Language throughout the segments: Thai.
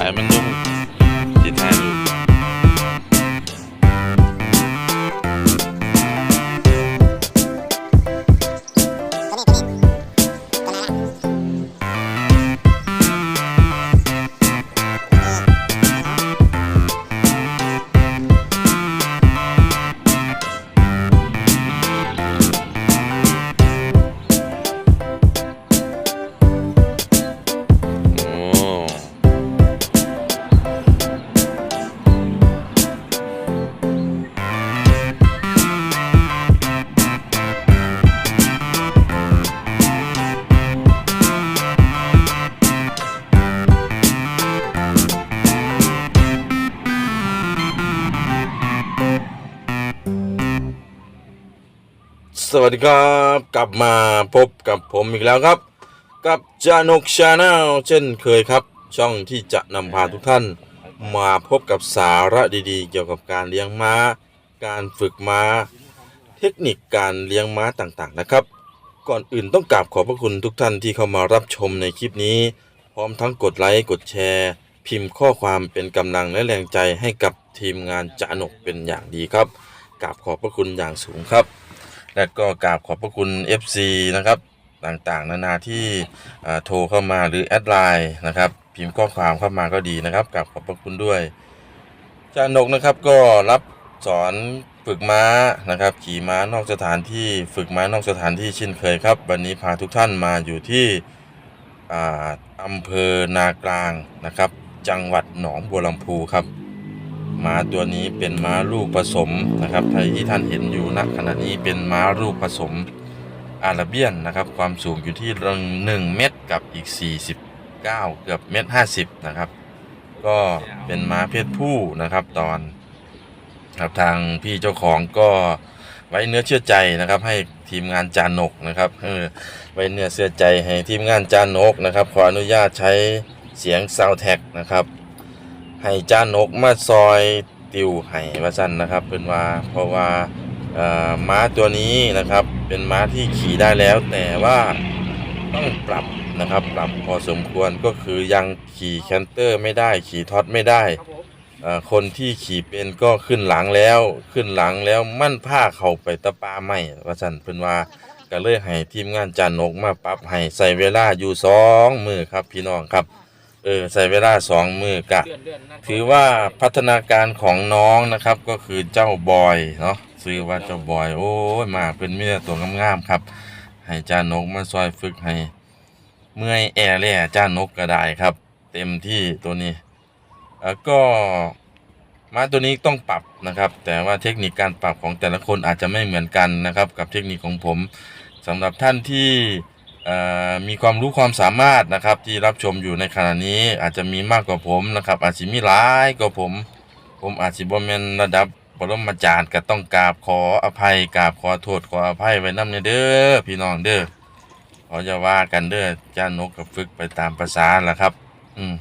ให้ สวัสดีครับกลับมาพบกับผมอีกแล้วครับ กับจานกชาแนลเช่นเคยครับ ช่องที่จะนำพาทุกท่าน มาพบกับสาระดีๆ เกี่ยวกับการเลี้ยงม้า การฝึกม้า เทคนิคการเลี้ยงม้าต่างๆนะครับ ก่อนอื่นต้องกราบขอบพระคุณทุกท่านที่เข้ามารับชมในคลิปนี้ พร้อมทั้งกดไลค์กดแชร์ พิมพ์ข้อความเป็นกำลังและแรงใจให้กับทีมงานจานกเป็นอย่างดีครับกราบขอบพระคุณอย่างสูงครับ และก็กราบขอบพระคุณ FC นะครับต่างๆ นานาที่โทรเข้ามาหรือแอดไลน์นะครับพิมพ์ข้อความเข้ามาก็ดีนะครับกราบขอบพระคุณด้วยจานกนะครับก็รับสอนฝึกม้านะครับขี่ม้านอกสถานที่ฝึกม้านอกสถานที่เช่นเคยครับ วันนี้พาทุกท่านมาอยู่ที่อ่าอำเภอนากลางนะครับ จังหวัดหนองบัวลำพูครับ ม้าตัวนี้เป็นม้าลูกผสมนะครับใครที่ท่านเห็นอยู่ณขณะนี้เป็นม้าลูกผสมอาราเบียนนะครับ ความสูงอยู่ที่รังหนึ่งเมตรกับอีก 49 เกือบเมตรห้าสิบนะครับ ก็เป็นม้าเพศผู้นะครับตอนครับทางพี่เจ้าของก็ไว้เนื้อเชื่อใจนะครับ ให้ทีมงานจานกนะครับเออไว้เนื้อเชื่อใจให้ทีมงานจานกนะครับ ขออนุญาตใช้เสียงซาวแท็กนะครับ ให้จ้านกมาซอยติวให้ว่าสั้นนะครับเป็นว่าเพราะว่าม้าตัวนี้นะครับเป็นม้าที่ขี่ได้แล้ว แต่ว่าต้องปรับนะครับปรับพอสมควรก็คือยังขี่แคนเตอร์ไม่ได้ขี่ท็อตไม่ได้ คนที่ขี่เป็นก็ขึ้นหลังแล้วขึ้นหลังแล้วมั่นผ้าเขาไปตะปาไม่ว่าสันเป็นว่าก็เลยให้ทีมงานจานกมาปรับให้ใส่เวลาอยู่สองมือครับพี่น้องครับ เออใส่เวลาสองมือกะ ถือว่าพัฒนาการของน้องนะครับก็คือเจ้าบอยเนาะซื้อว่าเจ้าบอย โอ้ยมาเป็นมีแต่ตัวงามๆครับ ให้จ้านกมาซอยฝึกให้ เมื่อยแอแล่จ้านกก็ได้ครับ เต็มที่ตัวนี้ แล้วก็มาตัวนี้ต้องปรับนะครับ แต่ว่าเทคนิคการปรับของแต่ละคนอาจจะไม่เหมือนกันนะครับ กับเทคนิคของผมสำหรับท่านที่เอ่อ มีความรู้ความสามารถนะครับที่รับชมอยู่ในขณะนี้อาจจะมีมากกว่าผมนะครับ อาจจะมีหลายกว่าผม ผมอาจจะบ่แม่นระดับปรมาจารย์ก็ต้องกราบขออภัยกราบขอโทษขออภัยไว้นำเด้อพี่น้องเด้อขอจะว่ากันเด้อจ้านกกับฝึกไปตามภาษาแหละครับ อืม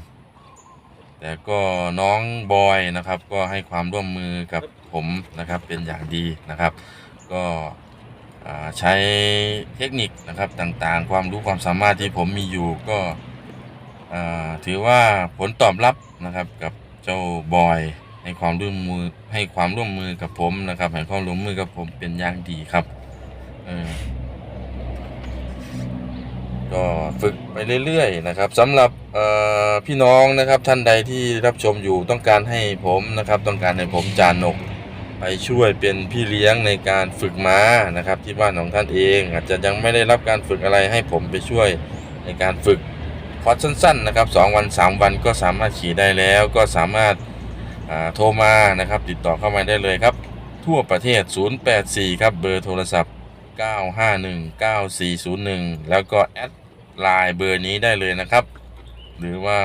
แต่ก็น้องบอยนะครับ ก็ให้ความร่วมมือกับผมนะครับ เป็นอย่างดีนะครับ ก็ ใช้เทคนิคนะครับต่างๆ ความรู้ความสามารถที่ผมมีอยู่ก็ถือว่าผลตอบรับนะครับกับเจ้าบอยให้ความร่วมมือให้ความร่วมมือกับผมนะครับให้ความร่วมมือกับผมเป็นอย่างดีครับก็ฝึกไปเรื่อยๆนะครับสำหรับพี่น้องนะครับท่านใดที่รับชมอยู่ต้องการให้ผมนะครับ ต้องการให้ผมจานก ไปช่วยเป็นพี่เลี้ยงในการฝึกม้านะครับ ที่บ้านของท่านเอง อาจจะยังไม่ได้รับการฝึกอะไรให้ผมไปช่วยในการฝึกคอร์สสั้นๆนะครับ2วัน 3 วันก็สามารถขี่ได้แล้วก็สามารถาโทรมานะครับ ติดต่อเข้ามาได้เลยครับ ทั่วประเทศ 084 ครับเบอร์โทรศัพท์ 9519401 แล้วก็แอดไลน์เบอร์นี้ได้เลยนะครับ หรือว่า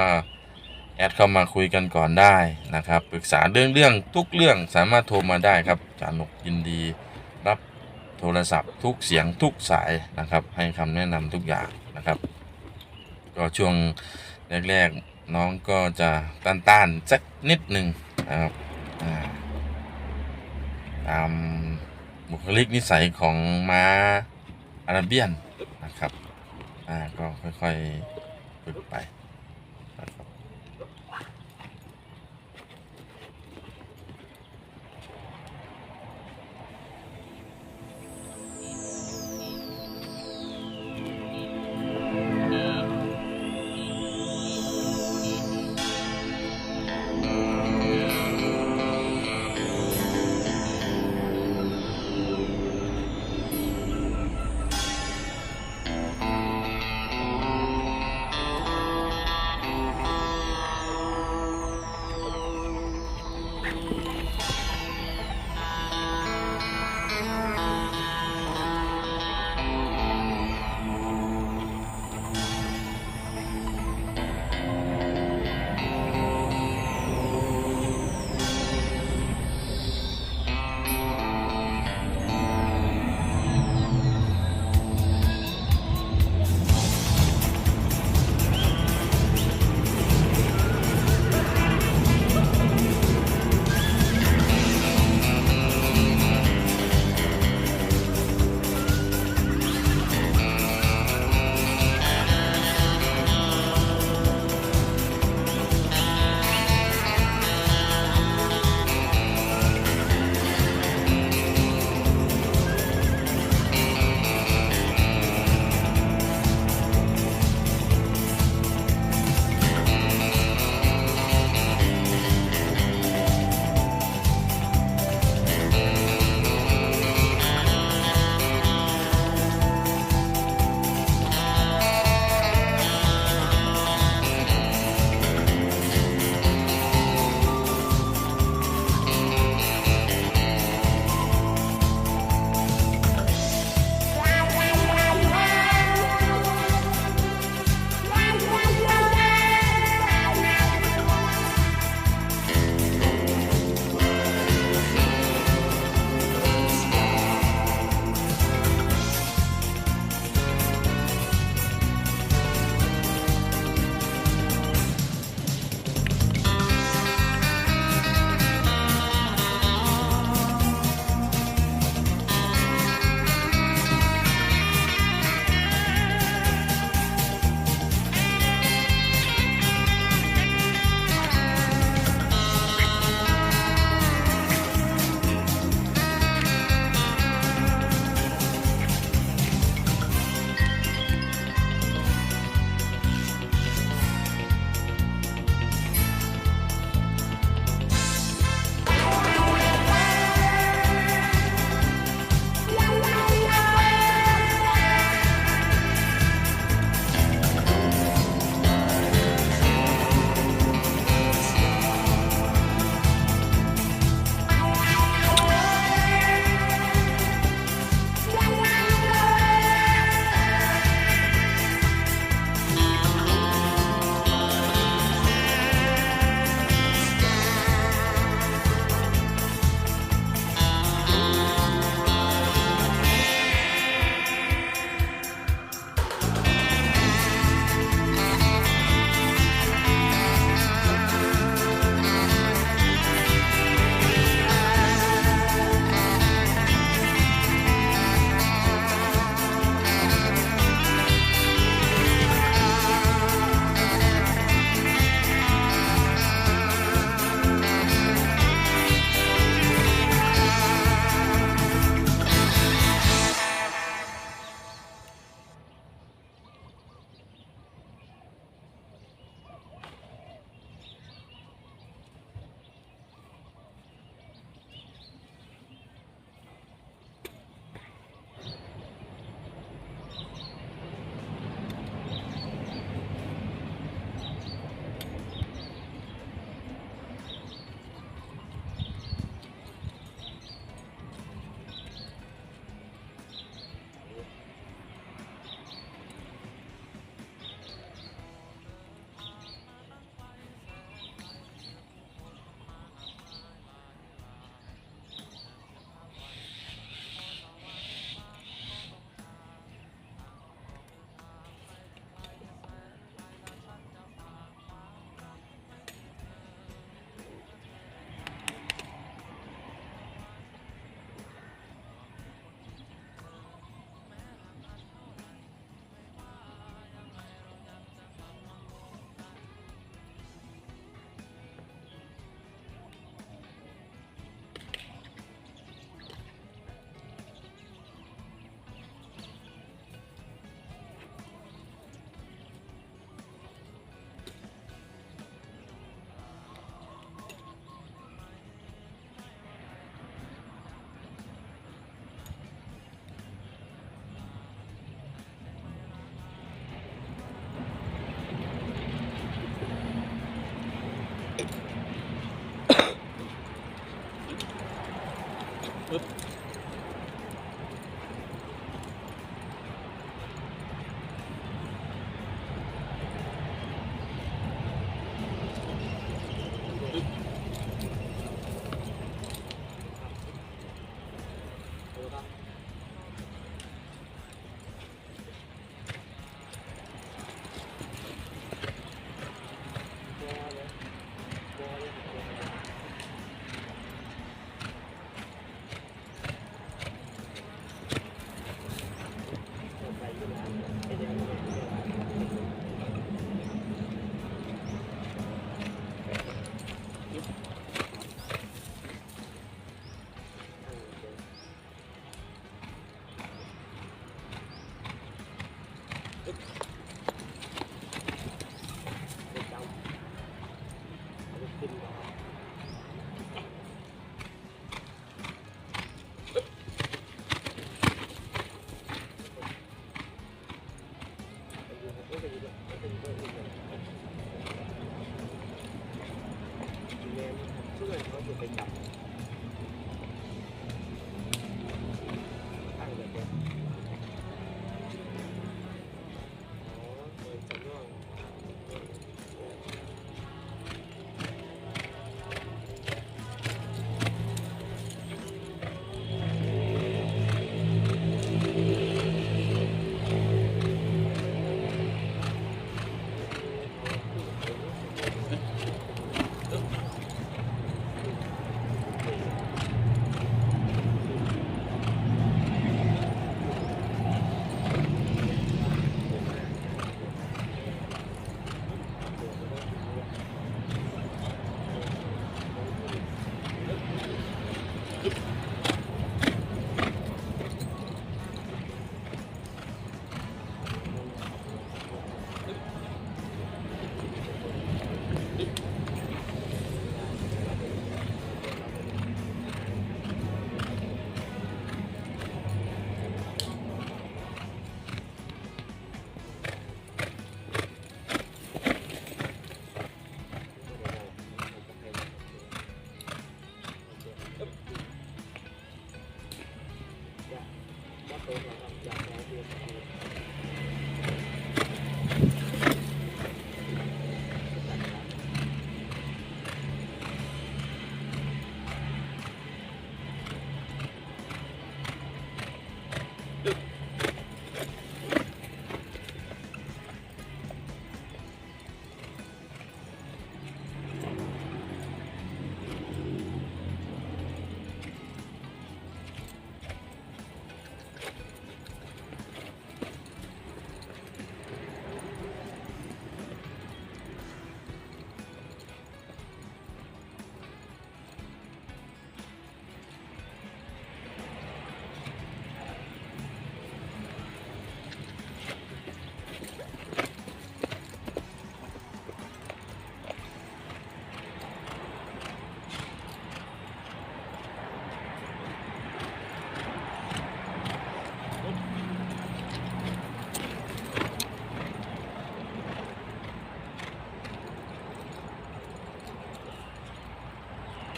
แอดเข้ามาคุยกันก่อนได้นะครับปรึกษาเรื่องเรื่องทุกเรื่องสามารถโทรมาได้ครับจานกยินดี รับโทรศัพท์ทุกเสียงทุกสายนะครับ ให้คำแนะนำทุกอย่างนะครับ ก็ช่วงแรกๆน้องก็จะต้านๆสักนิดหนึ่งนะครับตามบุคลิกนิสัยของม้าอาราเบียนนะครับ อ่า ก็ค่อยๆฝึกไป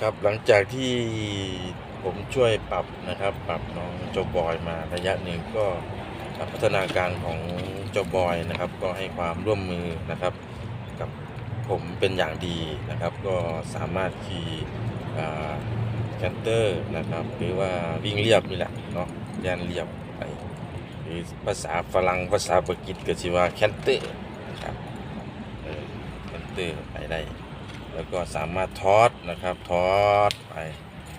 ครับหลังจากที่ผมช่วยปรับนะครับ ปรับน้องเจ้าบอยมาระยะหนึ่งก็พัฒนาการของเจ้าบอยนะครับ ก็ให้ความร่วมมือนะครับ กับผมเป็นอย่างดีนะครับ ก็สามารถขี่แคนเตอร์นะครับ หรือว่าวิ่งเรียบนี่แหละเนาะย่านเรียบไปหรือภาษาฝรั่งภาษาปกิจก็ชื่อว่าแคนเตอร์นะครับแคนเตอร์ไปได้ แล้วก็สามารถทอดนะครับทอดไป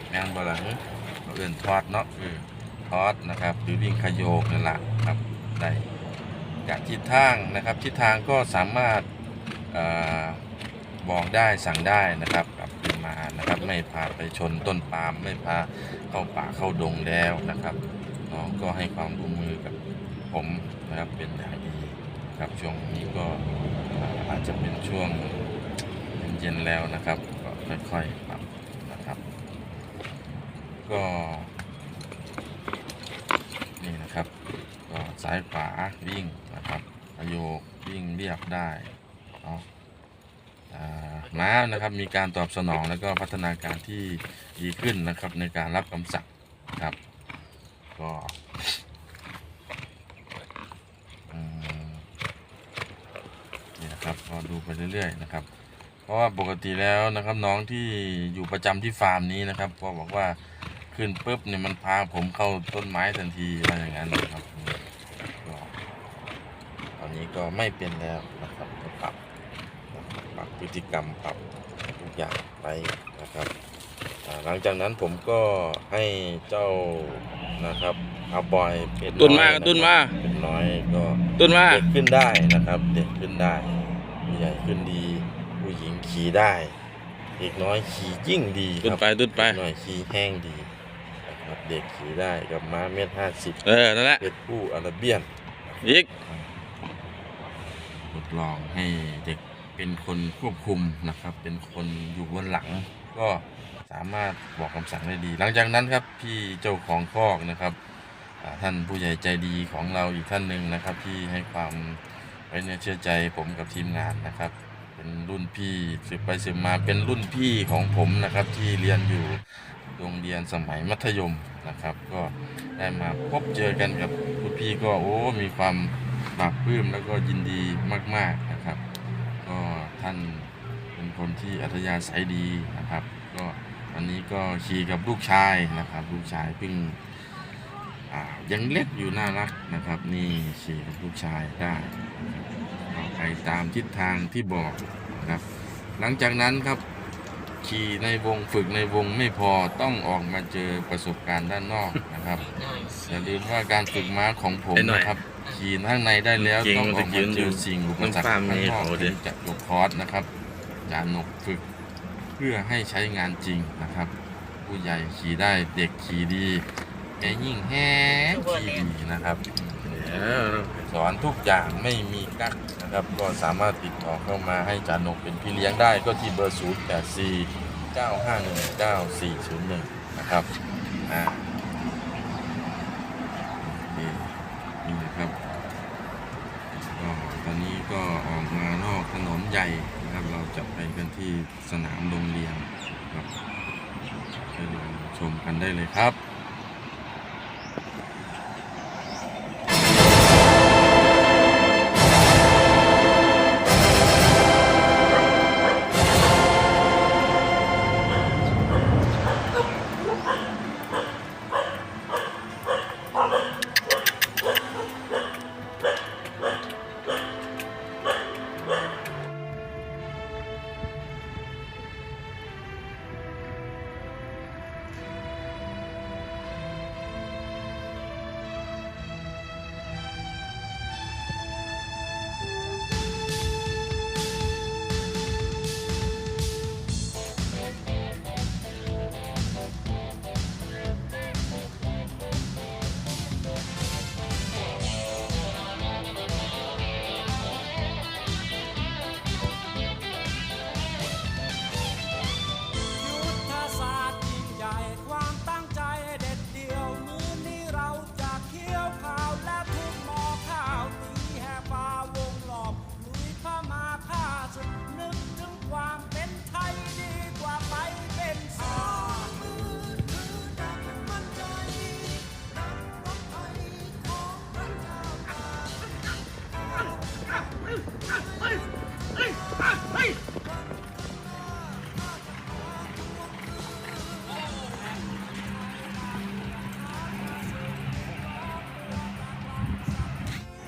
แม่นบหลังเราเอื่นทอดเนาะเออทอดนะครับหรือวิ่งขยโยกนั่นแหละครับได้จากทิศทางนะครับทิศทางก็สามารถอบอกได้สั่งได้นะครับกลับคืนมานะครับไม่พาไปชนต้นปาล์มไม่พาเข้าป่าเข้าดงแล้วนะครับน้องก็ให้ความร่วมมือกับผมนะครับเป็นอย่างดีครับช่วงนี้ก็อาจจะเป็นช่วง ย็นแล้วนะครับก็ค่อยๆปรับนะครับ ก็นี่นะครับ ก็ซ้ายขวาวิ่งนะครับประโยควิ่งเรียบได้เนาะอ่าม้านะครับมีการตอบสนองแล้วก็พัฒนาการที่ดีขึ้นนะครับในการรับคำสั่งครับ ก็นี่นะครับก็ดูไปเรื่อยๆนะครับ เพราะว่าปกติแล้วนะครับน้องที่อยู่ประจำที่ฟาร์มนี้นะครับก็บอกว่าขึ้นปุ๊บเนี่ยมันพาผมเข้าต้นไม้ทันทีอะไรอย่างนั้นนะครับก็ตอนนี้ก็ไม่เป็นแล้วนะครับก็ปรับปรับพฤติกรรมปรับทุกอย่างไปนะครับอ่าหลังจากนั้นผมก็ให้เจ้านะครับเอาปล่อยเป็ดตุนมาอยะตุนมาเป็ดน้อยก็ต้นว่าเด็กขึ้นได้นะครับ เด็กขึ้นได้ผู้ใหญ่ขึ้นดีผู้หญิง ขี่ได้เด็กน้อยขี่ยิ่งดีตุนครับไปตุนไปเด็กน้อยขี่แห้งดีนะครับเด็กขี่ได้กับม้าเมตรห้าสิบเออ นั่นแหละ เป็ดผู้อาราเบียน อีก ทดลองให้เด็กเป็นคนควบคุมนะครับ เป็นคนอยู่บนหลัง ก็สามารถบอกคำสั่งได้ดี หลังจากนั้นครับพี่เจ้าของคอกนะครับอ่าท่านผู้ใหญ่ใจดีของเราอีกท่านหนึ่งนะครับ ที่ให้ความไว้เนื้อเชื่อใจผมกับทีมงานนะครับ เป็นรุ่นพี่สืบไปสืบมาเป็นรุ่นพี่ของผมนะครับ ที่เรียนอยู่โรงเรียนสมัยมัธยมนะครับ ก็ได้มาพบเจอกันกับรุ่นพี่ก็โอ้มีความปาบปลื้มแล้วก็ยินดีมาก ๆนะครับ ก็ท่านเป็นคนที่อัธยาศัยดีนะครับ ก็วันนี้ก็ขี่กับลูกชายนะครับ ลูกชายเพิ่งยังเล็กอยู่น่ารักนะครับ นี่ขี่กับลูกชายได้ ไปตามทิศทางที่บอกนะครับ หลังจากนั้นครับขี่ในวงฝึกในวงไม่พอต้องออกมาเจอประสบการณ์ด้านนอกนะครับอย่าลืมว่าการฝึกม้าของผมไอ้หน่อยนะครับขี่ข้างในได้แล้วจริงต้องออกมันมาจะเจยือนสิ่งอุปสรรคน้ำฟ้าข้างนอกมีเขาดิถึงจะยกคอร์สนะครับจานนกฝึกเพื่อให้ใช้งานจริงนะครับ ผู้ใหญ่ขี่ได้เด็กขี่ดีแกยิ่งแห้งขี่ดีนะครับ เดี๋ยวสอนทุกอย่างไม่มีกักนะครับ ก็สามารถติดต่อเข้ามาให้จานกเป็นพี่เลี้ยงได้ก็ที่เบอร์ 0 8 4 9 5 1 9 4 0 1 นะครับอ่านี่นะครับก็ตอนนี้ก็ออกมานอกถนนใหญ่นะครับ เราจะไปกันที่สนามโรงเรียนครับไปลองชมกันได้เลยครับ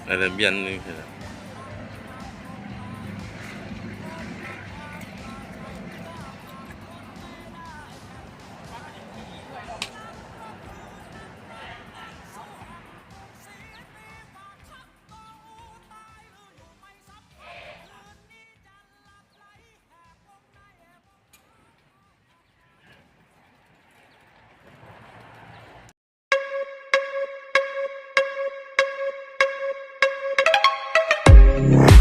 อะไรเ Bye.